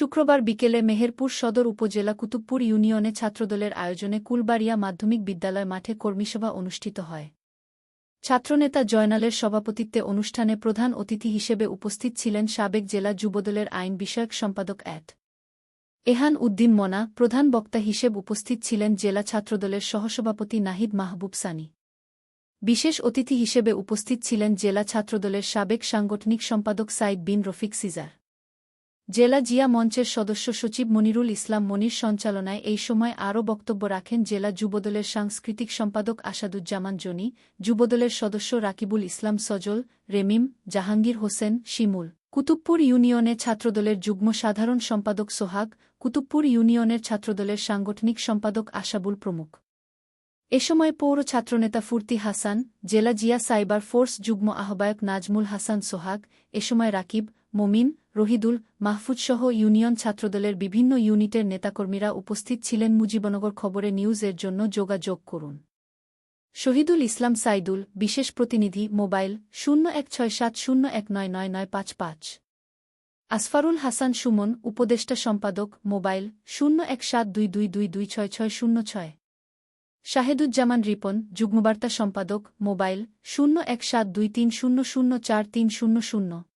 শুক্রবার বিকেলে মেহেরপুর সদর উপজেলা কুতুবপুর ইউনিয়নে ছাত্রদলের আয়োজনে কুলবাড়িয়া মাধ্যমিক বিদ্যালয় মাঠে কর্মীসভা অনুষ্ঠিত হয়। ছাত্রনেতা জয়নালের সভাপতিত্বে অনুষ্ঠানে প্রধান অতিথি হিসেবে উপস্থিত ছিলেন সাবেক জেলা যুবদলের আইন বিষয়ক সম্পাদক অ্যাড। এহান উদ্দিন মনা, প্রধান বক্তা হিসেব উপস্থিত ছিলেন জেলা ছাত্রদলের সহসভাপতি নাহিদ মাহবুব সানি। বিশেষ অতিথি হিসেবে উপস্থিত ছিলেন জেলা ছাত্রদলের সাবেক সাংগঠনিক সম্পাদক সাইদ বিন রফিক সিজার। জেলা জিয়া মঞ্চের সদস্য সচিব মনিরুল ইসলাম মনির সঞ্চালনায় এই সময় আরও বক্তব্য রাখেন জেলা যুবদলের সাংস্কৃতিক সম্পাদক আসাদুজ্জামান জনি, যুবদলের সদস্য রাকিবুল ইসলাম সজল, রেমিম, জাহাঙ্গীর হোসেন, শিমুল। কুতুবপুর ইউনিয়নে ছাত্রদলের যুগ্ম সাধারণ সম্পাদক সোহাগ, কুতুবপুর ইউনিয়নের ছাত্রদলের সাংগঠনিক সম্পাদক আশাবুল প্রমুখ। এ সময় পৌর ছাত্রনেতা ফুর্তি হাসান, জেলা জিয়া সাইবার ফোর্স যুগ্ম আহ্বায়ক নাজমুল হাসান সোহাগ, এ সময় রাকিব মমিন, রহিদুল মাহফুজসহ ইউনিয়ন ছাত্রদলের বিভিন্ন ইউনিটের নেতাকর্মীরা উপস্থিত ছিলেন মুজিবনগর খবরে নিউজের জন্য যোগাযোগ করুন। শহীদুল ইসলাম সাইদুল, বিশেষ প্রতিনিধি, মোবাইল, শূন্য এক ছয় সাত, শূন্য এক নয় নয় নয় পাঁচ পাঁচ। আসফারুল হাসান সুমন, উপদেষ্টা সম্পাদক, মোবাইল, শূন্য এক সাত দুই দুই দুই দুই ছয় ছয় শূন্য ছয়। শাহেদুজ্জামান রিপন, যুগ্মবার্তা সম্পাদক, মোবাইল, শূন্য এক সাত দুই তিন শূন্য শূন্য চার তিন শূন্য শূন্য।